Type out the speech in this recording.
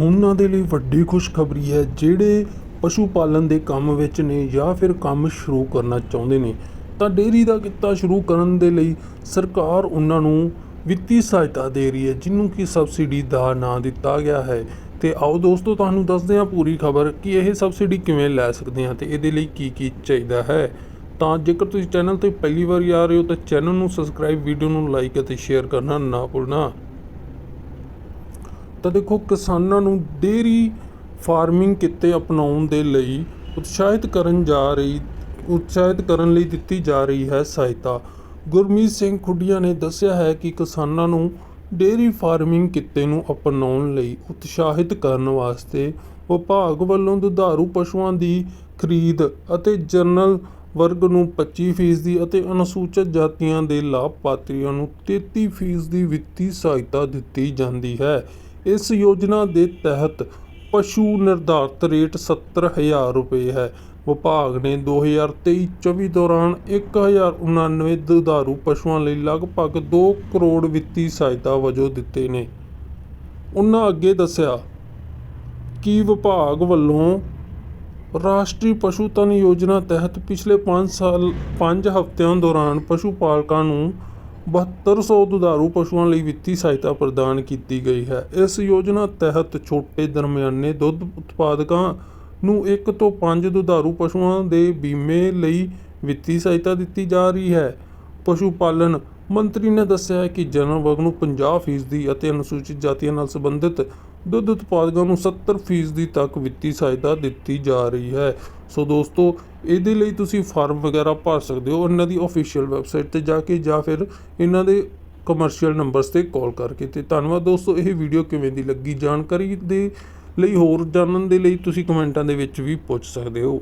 ਉਹਨਾਂ ਦੇ ਲਈ ਵੱਡੀ ਖੁਸ਼ਖਬਰੀ ਹੈ, ਜਿਹੜੇ ਪਸ਼ੂ ਪਾਲਣ ਦੇ ਕੰਮ ਵਿੱਚ ਨੇ ਜਾਂ ਫਿਰ ਕੰਮ ਸ਼ੁਰੂ ਕਰਨਾ ਚਾਹੁੰਦੇ ਨੇ। ਤਾਂ ਡੇਅਰੀ ਦਾ ਕਿੱਤਾ ਸ਼ੁਰੂ ਕਰਨ ਦੇ ਲਈ ਸਰਕਾਰ ਉਹਨਾਂ ਨੂੰ ਵਿੱਤੀ ਸਹਾਇਤਾ ਦੇ ਰਹੀ ਹੈ, ਜਿਹਨੂੰ ਕਿ ਸਬਸਿਡੀ ਦਾ ਨਾਂ ਦਿੱਤਾ ਗਿਆ ਹੈ। ਤੇ ਆਓ ਦੋਸਤੋ, ਤੁਹਾਨੂੰ ਦੱਸਦੇ ਹਾਂ ਪੂਰੀ ਖਬਰ ਕਿ ਇਹ ਸਬਸਿਡੀ ਕਿਵੇਂ ਲੈ ਸਕਦੇ ਹਾਂ ਤੇ ਇਹਦੇ ਲਈ ਕੀ ਕੀ ਚਾਹੀਦਾ ਹੈ। ਤਾਂ ਜੇਕਰ ਤੁਸੀਂ ਚੈਨਲ ਤੇ ਪਹਿਲੀ ਵਾਰ ਆ ਰਹੇ ਹੋ ਤਾਂ ਚੈਨਲ ਨੂੰ ਸਬਸਕ੍ਰਾਈਬ, ਵੀਡੀਓ ਨੂੰ ਲਾਈਕ ਅਤੇ ਸ਼ੇਅਰ ਕਰਨਾ ਨਾ ਭੁੱਲਣਾ। ਤਾਂ ਦੇਖੋ ਕਿਸਾਨਾਂ ਨੂੰ ਡੇਅਰੀ ਫਾਰਮਿੰਗ ਕਿੱਤੇ ਅਪਣਾਉਣ ਦੇ ਲਈ ਉਤਸ਼ਾਹਿਤ ਕਰਨ ਜਾ ਰਹੀ, ਉਤਸ਼ਾਹਿਤ ਕਰਨ ਲਈ ਦਿੱਤੀ ਜਾ ਰਹੀ ਹੈ ਸਹਾਇਤਾ। ਗੁਰਮੀਤ ਸਿੰਘ ਖੁੱਡੀਆਂ ਨੇ ਦੱਸਿਆ ਹੈ ਕਿ ਕਿਸਾਨਾਂ ਨੂੰ ਡੇਅਰੀ ਫਾਰਮਿੰਗ ਕਿੱਤੇ ਨੂੰ ਅਪਣਾਉਣ ਲਈ ਉਤਸ਼ਾਹਿਤ ਕਰਨ ਵਾਸਤੇ ਵਿਭਾਗ ਵੱਲੋਂ ਦੁਧਾਰੂ ਪਸ਼ੂਆਂ ਦੀ ਖਰੀਦ ਅਤੇ ਜਨਰਲ ਵਰਗ ਨੂੰ 25% ਅਤੇ ਅਨੁਸੂਚਿਤ ਜਾਤੀਆਂ ਦੇ ਲਾਭਪਾਤਰੀਆਂ ਨੂੰ 33% ਦੀ ਵਿੱਤੀ ਸਹਾਇਤਾ ਦਿੱਤੀ ਜਾਂਦੀ ਹੈ। ਇਸ ਯੋਜਨਾ ਦੇ ਤਹਿਤ ਪਸ਼ੂ ਨਿਰਧਾਰਤ ਰੇਟ 70000 ਰੁਪਏ ਹੈ। ਵਿਭਾਗ ਨੇ 2023-24 ਦੌਰਾਨ 1099 ਦੁਧਾਰੂ ਪਸ਼ੂਆਂ ਲਈ ਲਗਭਗ 2 ਕਰੋੜ ਵਿੱਤੀ ਸਹਾਇਤਾ ਵਜੋਂ ਦਿੱਤੇ ਨੇ। ਉਹਨਾਂ ਅੱਗੇ ਦੱਸਿਆ ਕਿ ਵਿਭਾਗ ਵੱਲੋਂ ਰਾਸ਼ਟਰੀ ਪਸ਼ੂ ਧਨ ਯੋਜਨਾ ਤਹਿਤ ਪਿਛਲੇ 5 ਸਾਲ 5 ਹਫ਼ਤਿਆਂ ਦੌਰਾਨ ਪਸ਼ੂ ਪਾਲਕਾਂ ਨੂੰ 7200 ਦੁਧਾਰੂ ਪਸ਼ੂਆਂ ਲਈ ਵਿੱਤੀ ਸਹਾਇਤਾ ਪ੍ਰਦਾਨ ਕੀਤੀ ਗਈ ਹੈ। ਇਸ ਯੋਜਨਾ ਤਹਿਤ ਛੋਟੇ ਦਰਮਿਆਨੇ ਦੁੱਧ ਉਤਪਾਦਕਾਂ ਨੂੰ 1 ਤੋਂ 5 ਦੁਧਾਰੂ ਪਸ਼ੂਆਂ ਦੇ ਬੀਮੇ ਲਈ ਵਿੱਤੀ ਸਹਾਇਤਾ ਦਿੱਤੀ ਜਾ ਰਹੀ ਹੈ। ਪਸ਼ੂ ਪਾਲਣ ਮੰਤਰੀ ਨੇ ਦੱਸਿਆ ਹੈ ਕਿ ਜਨਮ ਵਰਗ ਨੂੰ 50% ਅਤੇ ਅਨੁਸੂਚਿਤ ਜਾਤੀਆਂ ਨਾਲ ਸੰਬੰਧਿਤ ਦੁੱਧ ਉਤਪਾਦਕਾਂ ਨੂੰ 70% ਤੱਕ ਵਿੱਤੀ ਸਹਾਇਤਾ ਦਿੱਤੀ ਜਾ ਰਹੀ ਹੈ। ਸੋ ਦੋਸਤੋ, ਇਹਦੇ ਲਈ ਤੁਸੀਂ ਫਾਰਮ ਵਗੈਰਾ ਭਰ ਸਕਦੇ ਹੋ ਇਹਨਾਂ ਦੀ ਅਫੀਸ਼ੀਅਲ ਵੈਬਸਾਈਟ ਤੇ ਜਾ ਕੇ ਜਾਂ ਫਿਰ ਇਹਨਾਂ ਦੇ ਕਮਰਸ਼ੀਅਲ ਨੰਬਰਸ ਤੇ ਕਾਲ ਕਰਕੇ। ਤੇ ਧੰਨਵਾਦ ਦੋਸਤੋ, ਇਹ ਵੀਡੀਓ ਕਿਵੇਂ ਦੀ ਲੱਗੀ ਜਾਣਕਾਰੀ ਦੇ ਲਈ, ਹੋਰ ਜਾਣਨ ਦੇ ਲਈ ਤੁਸੀਂ ਕਮੈਂਟਾਂ ਦੇ ਵਿੱਚ ਵੀ ਪੁੱਛ ਸਕਦੇ ਹੋ।